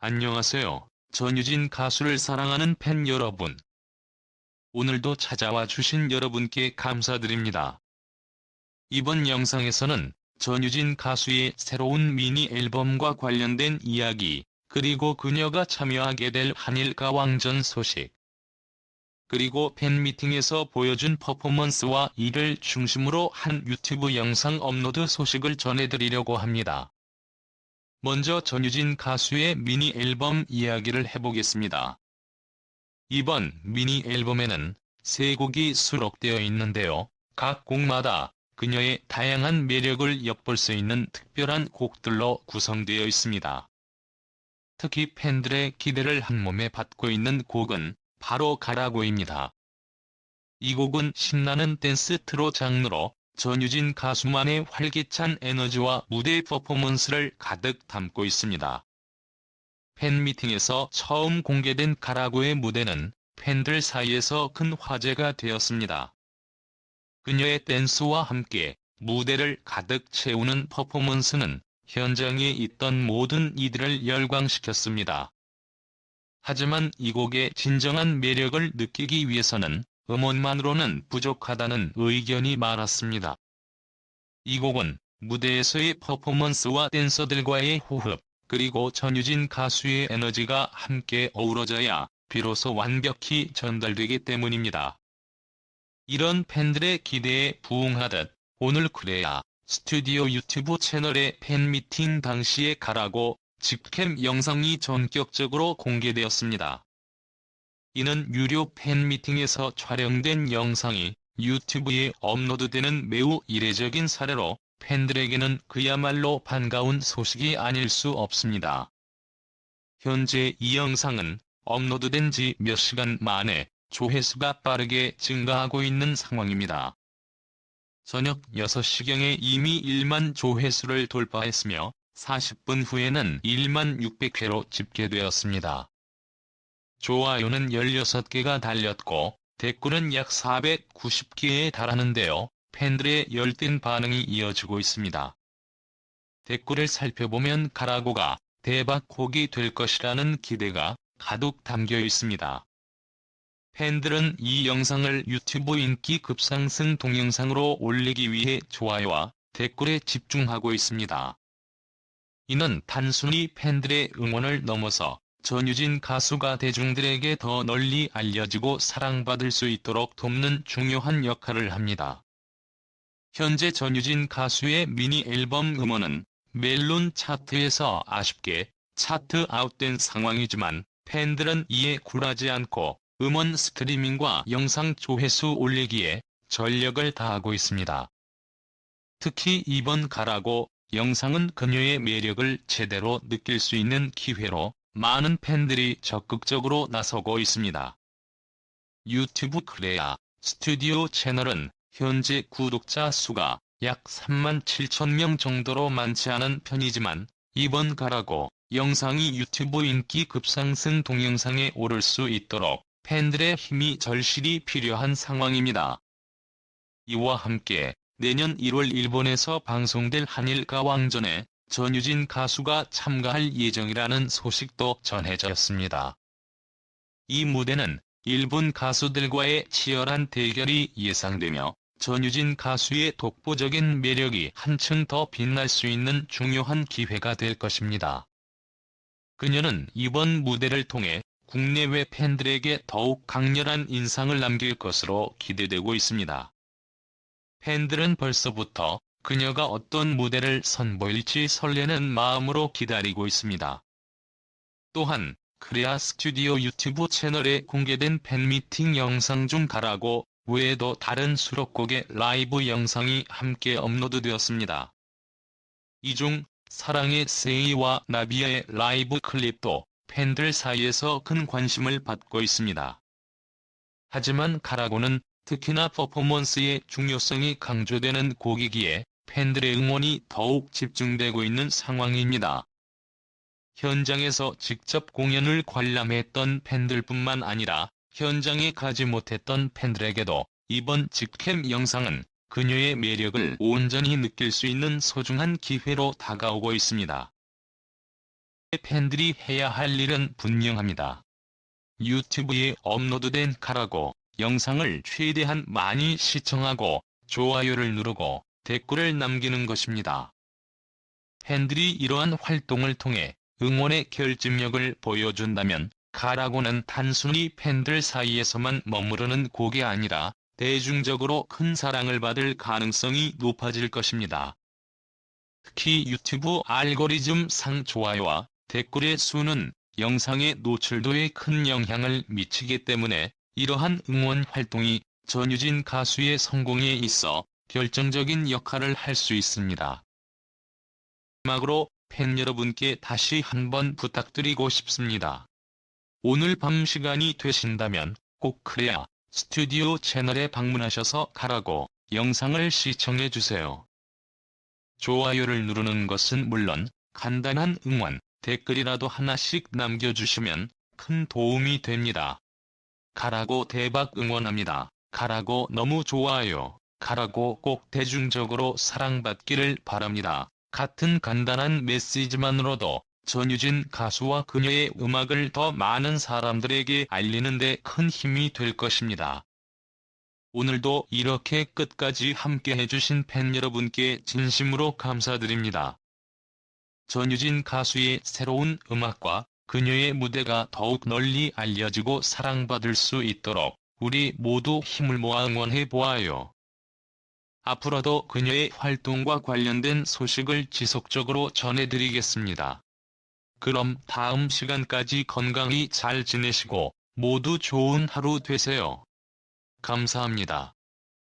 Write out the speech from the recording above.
안녕하세요. 전유진 가수를 사랑하는 팬 여러분. 오늘도 찾아와 주신 여러분께 감사드립니다. 이번 영상에서는 전유진 가수의 새로운 미니 앨범과 관련된 이야기, 그리고 그녀가 참여하게 될 한일 가 왕전 소식, 그리고 팬미팅에서 보여준 퍼포먼스와 이를 중심으로 한 유튜브 영상 업로드 소식을 전해드리려고 합니다. 먼저 전유진 가수의 미니 앨범 이야기를 해보겠습니다. 이번 미니 앨범에는 세 곡이 수록되어 있는데요. 각 곡마다 그녀의 다양한 매력을 엿볼 수 있는 특별한 곡들로 구성되어 있습니다. 특히 팬들의 기대를 한몸에 받고 있는 곡은 바로 가라고입니다. 이 곡은 신나는 댄스 트로 장르로 전유진 가수만의 활기찬 에너지와 무대 퍼포먼스를 가득 담고 있습니다. 팬미팅에서 처음 공개된 가라고의 무대는 팬들 사이에서 큰 화제가 되었습니다. 그녀의 댄스와 함께 무대를 가득 채우는 퍼포먼스는 현장에 있던 모든 이들을 열광시켰습니다. 하지만 이 곡의 진정한 매력을 느끼기 위해서는 음원만으로는 부족하다는 의견이 많았습니다. 이 곡은 무대에서의 퍼포먼스와 댄서들과의 호흡, 그리고 전유진 가수의 에너지가 함께 어우러져야 비로소 완벽히 전달되기 때문입니다. 이런 팬들의 기대에 부응하듯 오늘 그래야 스튜디오 유튜브 채널의 팬미팅 당시에 가라고 직캠 영상이 전격적으로 공개되었습니다. 이는 유료 팬미팅에서 촬영된 영상이 유튜브에 업로드되는 매우 이례적인 사례로 팬들에게는 그야말로 반가운 소식이 아닐 수 없습니다. 현재 이 영상은 업로드된 지 몇 시간 만에 조회수가 빠르게 증가하고 있는 상황입니다. 저녁 6시경에 이미 1만 조회수를 돌파했으며 40분 후에는 1만 600회로 집계되었습니다. 좋아요는 16개가 달렸고 댓글은 약 490개에 달하는데요. 팬들의 열띤 반응이 이어지고 있습니다. 댓글을 살펴보면 가라고가 대박곡이 될 것이라는 기대가 가득 담겨 있습니다. 팬들은 이 영상을 유튜브 인기 급상승 동영상으로 올리기 위해 좋아요와 댓글에 집중하고 있습니다. 이는 단순히 팬들의 응원을 넘어서 전유진 가수가 대중들에게 더 널리 알려지고 사랑받을 수 있도록 돕는 중요한 역할을 합니다. 현재 전유진 가수의 미니 앨범 음원은 멜론 차트에서 아쉽게 차트 아웃된 상황이지만 팬들은 이에 굴하지 않고 음원 스트리밍과 영상 조회수 올리기에 전력을 다하고 있습니다. 특히 이번 가라고 영상은 그녀의 매력을 제대로 느낄 수 있는 기회로 많은 팬들이 적극적으로 나서고 있습니다. 유튜브 크레아 스튜디오 채널은 현재 구독자 수가 약 3만 7천 명 정도로 많지 않은 편이지만 이번 가라고 영상이 유튜브 인기 급상승 동영상에 오를 수 있도록 팬들의 힘이 절실히 필요한 상황입니다. 이와 함께 내년 1월 일본에서 방송될 한일 가왕전에 전유진 가수가 참가할 예정이라는 소식도 전해졌습니다. 이 무대는 일본 가수들과의 치열한 대결이 예상되며 전유진 가수의 독보적인 매력이 한층 더 빛날 수 있는 중요한 기회가 될 것입니다. 그녀는 이번 무대를 통해 국내외 팬들에게 더욱 강렬한 인상을 남길 것으로 기대되고 있습니다. 팬들은 벌써부터 그녀가 어떤 무대를 선보일지 설레는 마음으로 기다리고 있습니다. 또한 크레아 스튜디오 유튜브 채널에 공개된 팬미팅 영상 중 가라고 외에도 다른 수록곡의 라이브 영상이 함께 업로드되었습니다. 이 중 사랑의 세이와 나비아의 라이브 클립도 팬들 사이에서 큰 관심을 받고 있습니다. 하지만 가라고는 특히나 퍼포먼스의 중요성이 강조되는 곡이기에 팬들의 응원이 더욱 집중되고 있는 상황입니다. 현장에서 직접 공연을 관람했던 팬들뿐만 아니라 현장에 가지 못했던 팬들에게도 이번 직캠 영상은 그녀의 매력을 온전히 느낄 수 있는 소중한 기회로 다가오고 있습니다. 팬들이 해야 할 일은 분명합니다. 유튜브에 업로드된 가라고 영상을 최대한 많이 시청하고 좋아요를 누르고 댓글을 남기는 것입니다. 팬들이 이러한 활동을 통해 응원의 결집력을 보여준다면 가라고는 단순히 팬들 사이에서만 머무르는 곡이 아니라 대중적으로 큰 사랑을 받을 가능성이 높아질 것입니다. 특히 유튜브 알고리즘 상 좋아요와 댓글의 수는 영상의 노출도에 큰 영향을 미치기 때문에 이러한 응원 활동이 전유진 가수의 성공에 있어 결정적인 역할을 할 수 있습니다. 마지막으로 팬 여러분께 다시 한번 부탁드리고 싶습니다. 오늘 밤 시간이 되신다면 꼭 크레아 스튜디오 채널에 방문하셔서 가라고 영상을 시청해 주세요. 좋아요를 누르는 것은 물론 간단한 응원, 댓글이라도 하나씩 남겨주시면 큰 도움이 됩니다. 가라고 대박 응원합니다. 가라고 너무 좋아요. 가라고 꼭 대중적으로 사랑받기를 바랍니다. 같은 간단한 메시지만으로도 전유진 가수와 그녀의 음악을 더 많은 사람들에게 알리는 데 큰 힘이 될 것입니다. 오늘도 이렇게 끝까지 함께 해주신 팬 여러분께 진심으로 감사드립니다. 전유진 가수의 새로운 음악과 그녀의 무대가 더욱 널리 알려지고 사랑받을 수 있도록 우리 모두 힘을 모아 응원해 보아요. 앞으로도 그녀의 활동과 관련된 소식을 지속적으로 전해드리겠습니다. 그럼 다음 시간까지 건강히 잘 지내시고 모두 좋은 하루 되세요. 감사합니다.